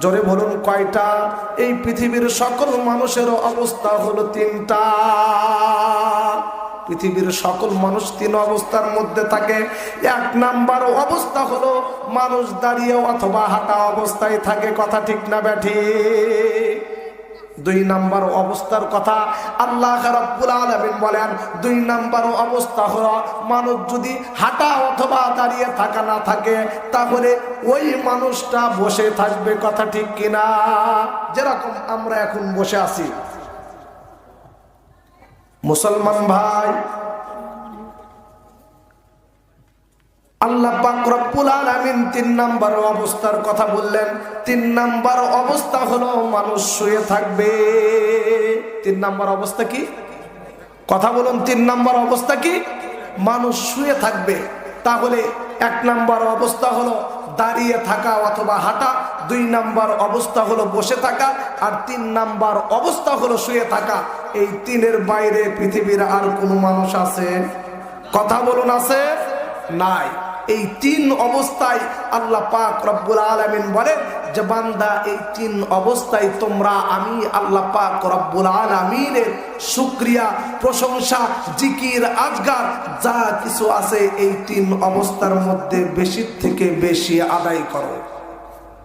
জোরে বলুন কয়টা? এই পৃথিবীর সকল মানুষের অবস্থা হলো তিনটা। পৃথিবীর সকল মানুষ তিন অবস্থার মধ্যে থাকে। এক নাম্বার অবস্থা হলো মানুষ দাঁড়িয়ে অথবা হাঁটা অবস্থায় থাকে। কথা ঠিক না ব্যাঠি দুই নাম্বার অবস্থার কথা আল্লাহ রাব্বুল আলামিন বলেন, দুই নাম্বার অবস্থা হলো মানুষ যদি হাঁটা অথবা দাঁড়িয়ে থাকা না থাকে, তাহলে ওই মানুষটা বসে থাকবে, কথা ঠিক কিনা? যেরকম আমরা এখন বসে আছি। মুসলমান ভাই আল্লাহ পাক রব্বুল আলামিন তিন নাম্বার অবস্থার কথা বললেন। তিন নাম্বার অবস্থা হলো মানুষ শুয়ে থাকবে। তিন নাম্বার অবস্থা কি? কথা বলুন, তিন নাম্বার অবস্থা কি? মানুষ শুয়ে থাকবে। তাহলে এক নাম্বার অবস্থা হলো দাঁড়িয়ে থাকা অথবা হাঁটা। দুই নাম্বার অবস্থা হলো বসে থাকা। আর তিন নাম্বার অবস্থা হলো শুয়ে থাকা। এই তিনের বাইরে পৃথিবীর আর কোনো মানুষ আছে? কথা বলুন, আছে? নাই। এই তিন অবস্থায় আল্লাহ পাক রব্বুল আলমিন বলেন যে, বান্দা, এই তিন অবস্থায় তোমরা, আমি আল্লাহ পাক রব্বুল আলমিনের শুক্রিয়া, প্রশংসা, জিকির, আজগার, যা কিছু আছে এই তিন অবস্থার মধ্যে বেশির থেকে বেশি আদায় করো।